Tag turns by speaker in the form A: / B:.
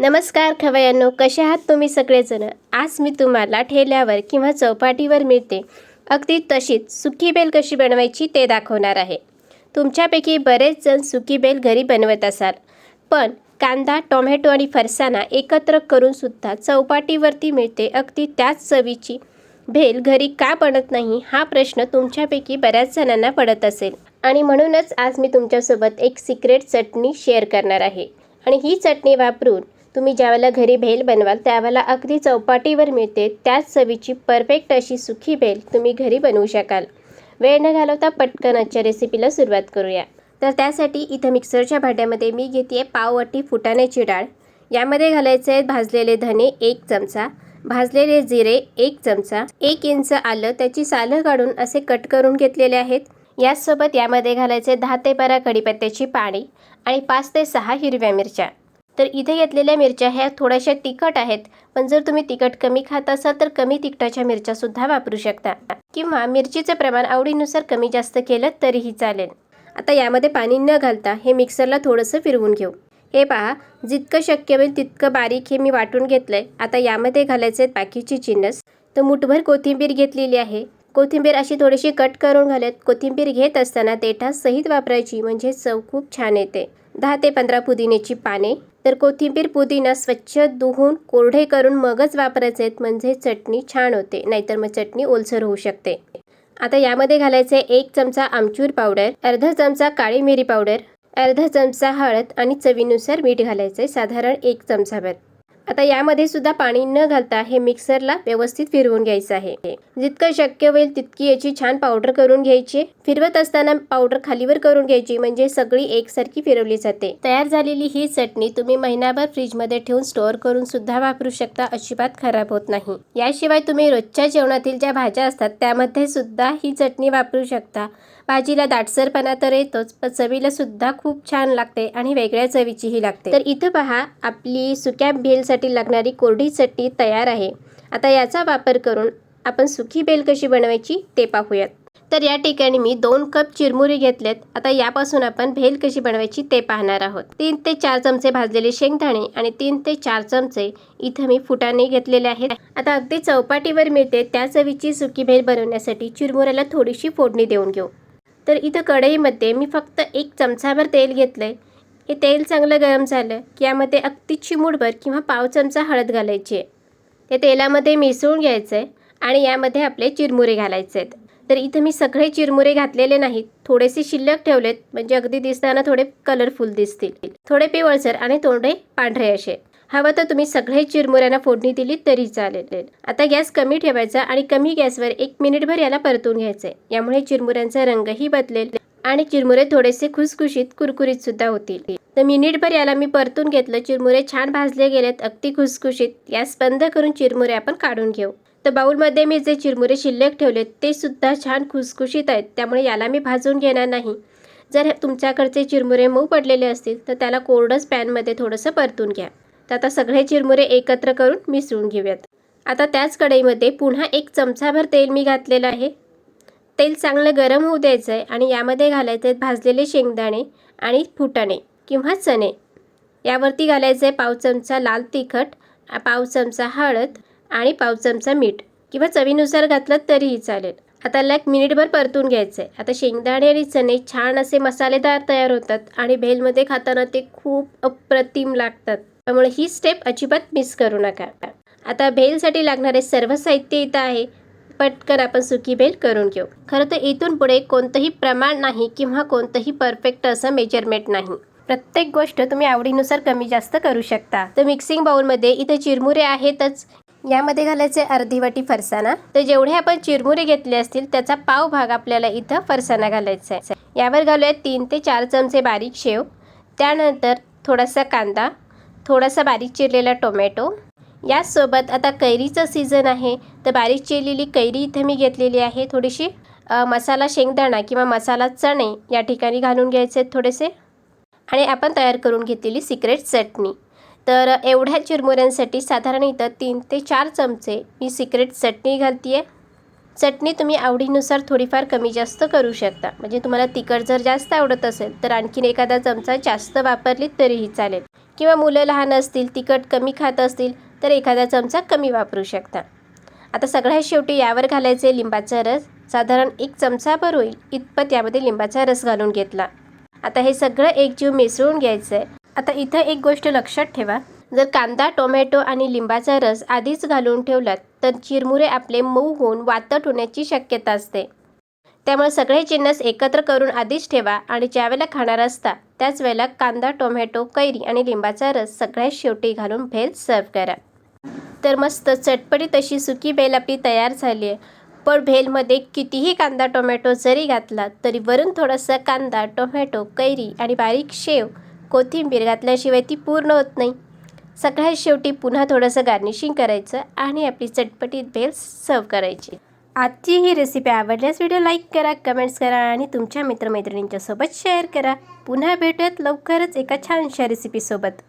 A: नमस्कार खवयांनो कसे आहात तुम्ही सगळेजण? आज मी तुम्हाला ठेल्यावर किंवा चौपाटीवर मिळते. अगदी तशीच सुकी बेल कशी बनवायची ते दाखवणार आहे. तुमच्यापैकी बरेच जण सुकी बेल घरी बनवत असाल. पण कांदा टोमॅटो आणि फरसाणा एकत्र करूनसुद्धा चौपाटीवरती मिळते. अगदी त्याच चवीची भेल घरी का बनत नाही हा प्रश्न तुमच्यापैकी बऱ्याच जणांना पडत असेल. आणि म्हणूनच आज मी तुमच्यासोबत एक सिक्रेट चटणी शेअर करणार आहे. आणि ही चटणी वापरून तुम्ही ज्यावेळेला घरी भेल बनवाल त्यावेळेला अगदी चौपाटीवर मिळते. त्याच चवीची परफेक्ट अशी सुखी भेल तुम्ही घरी बनवू शकाल. वेळ न घालवता पटकन आजच्या रेसिपीला सुरुवात करूया. तर त्यासाठी इथं मिक्सरच्या भांड्यामध्ये मी घेते पाववाटी फुटाण्याची डाळ. यामध्ये घालायचे आहेत भाजलेले धने एक चमचा भाजलेले जिरे एक चमचा एक इंच आलं त्याची सालं काढून असे कट करून घेतलेले आहेत. याचसोबत यामध्ये घालायचे दहा ते बारा कढीपत्त्याची पाणी आणि पाच ते सहा हिरव्या मिरच्या. तर इथे घेतलेल्या मिरच्या ह्या थोड्याशा तिखट आहेत. पण जर तुम्ही तिखट कमी खात असाल तर कमी तिखटाच्या मिरच्या सुद्धा वापरू शकता. किंवा मिरचीचं प्रमाण आवडीनुसार कमी जास्त केलं तरीही चालेल. आता यामध्ये पाणी न घालता हे मिक्सरला थोडंसं फिरवून घेऊ. हे पहा जितकं शक्य होईल तितकं बारीक हे मी वाटून घेतलंय. आता यामध्ये घालायचे आहेत बाकीची चिन्नस तर मुठभर कोथिंबीर घेतलेली आहे. कोथिंबीर अशी थोडीशी कट करून घालत कोथिंबीर घेत असताना देठा सहित वापरायची. म्हणजे चव खूप छान येते. दहा ते पंधरा पुदिन्याची पाने. तर कोथिंबीर पुदिना स्वच्छ धुवून कोरडे करून मगच वापरायचे आहेत. म्हणजे चटणी छान होते. नाहीतर मग चटणी ओलसर होऊ शकते. आता यामध्ये घालायचे एक चमचा आमचूर पावडर अर्धा चमचा काळी मिरी पावडर अर्धा चमचा हळद आणि चवीनुसार मीठ घालायचं. आहे साधारण एक चमचाभर. आता यामध्ये सुद्धा पाणी न घालता हे मिक्सरला व्यवस्थित फिरवून घ्यायचं आहे. जितकं शक्य होईल तितकी याची छान पावडर करून घ्यायची. फिरवत असताना पावडर खालीवर करून घ्यायची म्हणजे सगळी एकसारखी फिरवली जाते. तयार झालेली ही चटणी तुम्ही महिनाभर फ्रीजमध्ये ठेवून स्टोअर करून सुद्धा वापरू शकता अजिबात खराब होत नाही. याशिवाय तुम्ही रोजच्या जेवणातील ज्या भाज्या असतात त्यामध्ये सुद्धा ही चटणी वापरू शकता. भाजीला दाटसरपणा तर येतोच पण चवीला सुद्धा खूप छान लागते आणि वेगळ्या चवीचीही लागते. तर इथं पहा आपली सुक्या भेलसाठी लागणारी कोरडी चटणी तयार आहे. आता याचा वापर करून आपण सुकी बेल कशी बनवायची ते पाहूयात. तर या ठिकाणी मी दोन कप चिरमुरी घेतलेत. आता यापासून आपण भेल कशी बनवायची ते पाहणार आहोत. तीन ते चार चमचे भाजलेले शेंगदाणे आणि तीन ते चार चमचे इथं मी फुटाणे घेतलेले आहेत. आता अगदी चौपाटीवर मिळते त्या चवीची सुकी भेल बनवण्यासाठी चिरमुऱ्याला थोडीशी फोडणी देऊन घेऊ. तर इथं कढईमध्ये मी फक्त एक चमचाभर तेल घेतलं आहे हे तेल चांगलं गरम झालं की यामध्ये अगदी चिमूटभर किंवा पाव चमचा हळद घालायची. आहे ते तेलामध्ये मिसळून घ्यायचं आहे आणि यामध्ये आपले चिरमुरे घालायचे आहेत तर इथं मी सगळे चिरमुरे घातलेले नाहीत. थोडेसे शिल्लक ठेवलेत म्हणजे अगदी दिसताना थोडे कलरफुल दिसतील. थोडे पिवळसर आणि थोडे पांढरे असे. हवं तर तुम्ही सगळे चिरमुऱ्यांना फोडणी दिली तरी चालेल. आता गॅस कमी ठेवायचा आणि कमी गॅसवर एक मिनिटभर याला परतून घ्यायचंय. यामुळे चिरमुऱ्यांचा रंगही बदलेल आणि चिरमुरे थोडेसे खुसखुशीत कुरकुरीत सुद्धा होतील. तर मिनिटभर याला मी परतून घेतलं. चिरमुरे छान भाजले गेलेत अगदी खुसखुशीत. गॅस बंद करून चिरमुरे आपण काढून घेऊ. तर बाऊलमध्ये मी जे चिरमुरे शिल्लक ठेवलेत ते सुद्धा छान खुसखुशीत आहेत. त्यामुळे याला मी भाजून घेणार नाही. जर तुमच्याकडचे चिरमुरे मऊ पडलेले असतील तर त्याला कोरडच पॅनमध्ये थोडंसं परतून घ्या. तर आता सगळे चिरमुरे एकत्र करून मिसळून घेऊयात. आता त्याच कढईमध्ये पुन्हा एक चमचाभर तेल मी घातलेलं आहे. तेल चांगलं गरम होऊ द्यायचं आहे आणि यामध्ये घालायचे आहेत भाजलेले शेंगदाणे आणि फुटाणे किंवा चणे. यावरती घालायचं आहे पाव चमचा लाल तिखट पाव चमचा हळद आणि पाव चमचा मीठ. किंवा चवीनुसार घातलं तरीही चालेल. आता एक मिनिटभर परतून घ्यायचं आहे आता शेंगदाणे आणि चणे छान असे मसालेदार तयार होतात आणि भेलमध्ये खाताना ते खूप अप्रतिम लागतात. त्यामुळे ही स्टेप अजिबात मिस करू नका. आता भेलसाठी लागणारे सर्व साहित्य इथं आहे. पटकन आपण सुकी भेल करून घेऊ. खरं तर इथून पुढे कोणतंही प्रमाण नाही किंवा कोणतंही परफेक्ट असं मेजरमेंट नाही. प्रत्येक गोष्ट तुम्ही आवडीनुसार कमी जास्त करू शकता. तर मिक्सिंग बाउलमध्ये इथे चिरमुरे आहेतच. यामध्ये घालायचे अर्धी वाटी फरसाणा. तर जेवढे आपण चिरमुरे घेतले असतील त्याचा पाव भाग आपल्याला इथं फरसाणा घालायचा आहे. यावर घालूया तीन ते चार चमचे बारीक शेव. त्यानंतर थोडासा कांदा. थोडासा बारीक चिरलेला टोमॅटो. याचसोबत आता कैरीचं सीझन आहे. तर बारीक चिरलेली कैरी इथं मी घेतलेली आहे. थोडीशी मसाला शेंगदाणा किंवा मसाला चणे या ठिकाणी घालून घ्यायचे आहेत थोडेसे. आणि आपण तयार करून घेतलेली सिक्रेट चटणी. तर एवढ्या चिरमुऱ्यांसाठी साधारण इथं तीन ते चार चमचे मी सिक्रेट चटणी घालते आहे चटणी तुम्ही आवडीनुसार थोडीफार कमी जास्त करू शकता. म्हणजे तुम्हाला तिखट जर जास्त आवडत असेल तर आणखीन एखादा चमचा जास्त वापरली तरीही चालेल. किंवा मुलं लहान असतील तिखट कमी खात असतील तर एखादा चमचा कमी वापरू शकता. आता सगळ्यात शेवटी यावर घालायचे लिंबाचा रस. साधारण एक चमचाभर होईल. इतपत यामध्ये लिंबाचा रस घालून घेतला. आता हे सगळं एकजीव मिसळून घ्यायचं आहे आता इथं एक गोष्ट लक्षात ठेवा. जर कांदा टोमॅटो आणि लिंबाचा रस आधीच घालून ठेवलात तर चिरमुरे आपले मऊ होऊन वातट होण्याची शक्यता असते. त्यामुळे सगळे जिन्नस एकत्र करून आधीच ठेवा आणि ज्यावेळेला खाणार असता त्याच वेळेला कांदा टोमॅटो कैरी आणि लिंबाचा रस सगळ्यात शेवटी घालून भेल सर्व करा. तर मस्त चटपटी तशी सुकी भेल आपली तयार झाली आहे. पण भेलमध्ये कितीही कांदा टोमॅटो जरी घातला तरी वरून थोडासा कांदा टोमॅटो कैरी आणि बारीक शेव कोथिंबीर घातल्याशिवाय ती पूर्ण होत नाही. सगळ्यात शेवटी पुन्हा थोडंसं गार्निशिंग करायचं आणि आपली चटपटीत भेल सर्व करायची. आजची ही रेसिपी आवडल्यास व्हिडिओ लाईक करा कमेंट्स करा आणि तुमच्या मित्रमैत्रिणींच्या सोबत शेअर करा. पुन्हा भेटूयात लवकरच एका छानशा रेसिपीसोबत